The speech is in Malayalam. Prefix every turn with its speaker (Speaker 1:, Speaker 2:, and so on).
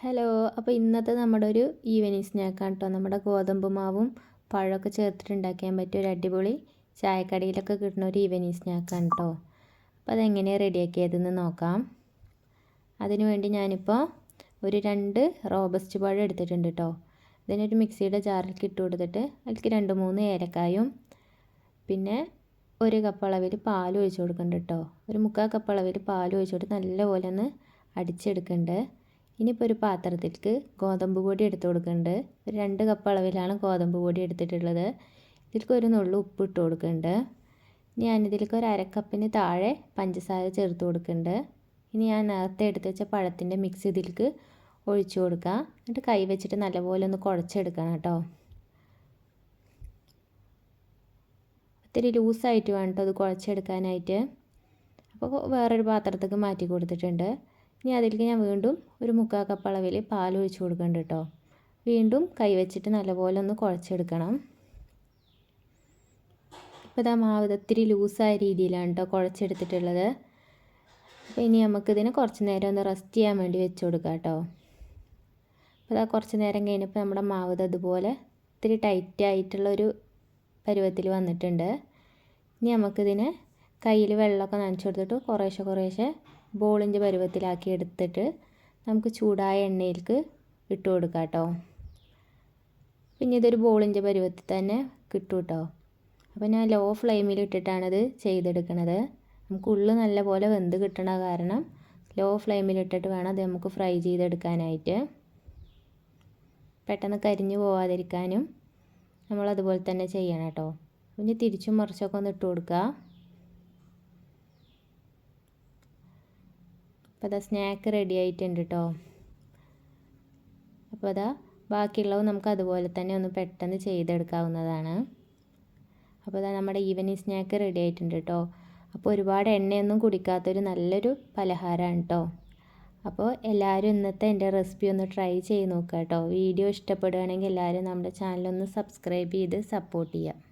Speaker 1: ഹലോ അപ്പോൾ ഇന്നത്തെ നമ്മുടെ ഒരു ഈവനിങ് സ്നാക്കാണ് കേട്ടോ നമ്മുടെ ഗോതമ്പ് മാവും പഴമൊക്കെ ചേർത്തിട്ട് ഉണ്ടാക്കാൻ പറ്റിയ ഒരു അടിപൊളി ചായക്കടയിലൊക്കെ കിട്ടുന്ന ഒരു ഈവനിങ് സ്നാക്കാണ് കേട്ടോ അപ്പോൾ അതെങ്ങനെയാണ് റെഡിയാക്കിയതെന്ന് നോക്കാം. അതിനു വേണ്ടി ഞാനിപ്പോൾ ഒരു രണ്ട് റോബസ്റ്റ് പഴം എടുത്തിട്ടുണ്ട് കേട്ടോ ഇതിനൊരു മിക്സിയുടെ ജാറിലേക്ക് ഇട്ട് കൊടുത്തിട്ട് അതിലേക്ക് രണ്ട് മൂന്ന് ഏലക്കായും പിന്നെ ഒരു കപ്പ് അളവിൽ പാൽ ഒഴിച്ച് കൊടുക്കുന്നുണ്ട് കേട്ടോ ഒരു മുക്കാൽ കപ്പ് അളവിൽ പാൽ ഒഴിച്ച് കൊടുത്ത് നല്ലപോലെ ഒന്ന് അടിച്ചെടുക്കുന്നുണ്ട്. ഇനിയിപ്പോൾ ഒരു പാത്രത്തിലേക്ക് ഗോതമ്പ് പൊടി എടുത്ത് കൊടുക്കുന്നുണ്ട്. ഒരു രണ്ട് കപ്പ് അളവിലാണ് ഗോതമ്പ് പൊടി എടുത്തിട്ടുള്ളത്. ഇതിലേക്ക് ഒരു നുള്ളു ഉപ്പ് ഇട്ട് കൊടുക്കുന്നുണ്ട്. ഇനി ഞാനിതിലേക്ക് ഒരു അരക്കപ്പിന് താഴെ പഞ്ചസാര ചേർത്ത് കൊടുക്കുന്നുണ്ട്. ഇനി ഞാൻ നേരത്തെ എടുത്ത് വെച്ച പഴത്തിന്റെ മിക്സ് ഇതിലേക്ക് ഒഴിച്ചു കൊടുക്കുക എന്നിട്ട് കൈ വെച്ചിട്ട് നല്ലപോലെ ഒന്ന് കുഴച്ചെടുക്കണം കേട്ടോ. ഒത്തിരി ലൂസായിട്ട് വേണം കേട്ടോ അത് കുഴച്ചെടുക്കാനായിട്ട്. അപ്പോൾ വേറൊരു പാത്രത്തേക്ക് മാറ്റി കൊടുത്തിട്ടുണ്ട്. ഇനി അതിലേക്ക് ഞാൻ വീണ്ടും ഒരു മുക്കാൽ കപ്പ് അളവിൽ പാൽ ഒഴിച്ച് കൊടുക്കുന്നുണ്ട് കേട്ടോ വീണ്ടും കൈവച്ചിട്ട് നല്ലപോലെ ഒന്ന് കുഴച്ചെടുക്കണം. ഇപ്പോൾ ഇതാ മാവ് ഒത്തിരി ലൂസായ രീതിയിലാണ് കേട്ടോ കുഴച്ചെടുത്തിട്ടുള്ളത്. അപ്പോൾ ഇനി നമുക്കിതിനെ കുറച്ച് നേരം ഒന്ന് റെസ്റ്റ് ചെയ്യാൻ വേണ്ടി വെച്ച് കൊടുക്കാം കേട്ടോ അപ്പോൾ ഇതാ കുറച്ച് നേരം കഴിഞ്ഞപ്പോൾ നമ്മുടെ മാവ് അതുപോലെ ഇത്തിരി ടൈറ്റ് ആയിട്ടുള്ളൊരു പരുവത്തിൽ വന്നിട്ടുണ്ട്. ഇനി നമുക്കിതിനെ കയ്യിൽ വെള്ളമൊക്കെ നനച്ചു കൊടുത്തിട്ട് കുറേശ്ശെ കുറേശ്ശെ ബോളിന്റെ പരുവത്തിലാക്കി എടുത്തിട്ട് നമുക്ക് ചൂടായ എണ്ണയിലേക്ക് ഇട്ട് കൊടുക്കാം കേട്ടോ. പിന്നെ ഇതൊരു ബോളിന്റെ പരുവത്തിൽ തന്നെ കിട്ടും കേട്ടോ. അപ്പോൾ ഞാൻ ലോ ഫ്ലെയിമിൽ ഇട്ടിട്ടാണിത് ചെയ്തെടുക്കണത്. നമുക്ക് ഉള്ളു നല്ലപോലെ വെന്ത് കിട്ടണ കാരണം ലോ ഫ്ലെയിമിൽ ഇട്ടിട്ട് വേണം അത് നമുക്ക് ഫ്രൈ ചെയ്തെടുക്കാനായിട്ട്. പെട്ടെന്ന് കരിഞ്ഞു പോവാതിരിക്കാനും നമ്മൾ അതുപോലെ തന്നെ ചെയ്യണം കേട്ടോ. പിന്നെ തിരിച്ചും മറിച്ചൊക്കെ ഒന്ന് ഇട്ട് കൊടുക്കുക അപ്പോൾ അതാ സ്നാക്ക് റെഡി ആയിട്ടുണ്ട് കേട്ടോ അപ്പോൾ അതാ ബാക്കിയുള്ളത് നമുക്ക് അതുപോലെ തന്നെ ഒന്ന് പെട്ടെന്ന് ചെയ്തെടുക്കാവുന്നതാണ്. അപ്പോൾ അതാ നമ്മുടെ ഈവനിങ് സ്നാക്ക് റെഡി ആയിട്ടുണ്ട് കേട്ടോ അപ്പോൾ ഒരുപാട് എണ്ണയൊന്നും കുടിക്കാത്തൊരു നല്ലൊരു പലഹാരമാണ് കേട്ടോ അപ്പോൾ എല്ലാവരും ഇന്നത്തെ എന്റെ റെസിപ്പി ഒന്ന് ട്രൈ ചെയ്ത് നോക്കുക കേട്ടോ വീഡിയോ ഇഷ്ടപ്പെടുകയാണെങ്കിൽ എല്ലാവരും നമ്മുടെ ചാനലൊന്ന് സബ്സ്ക്രൈബ് ചെയ്ത് സപ്പോർട്ട് ചെയ്യുക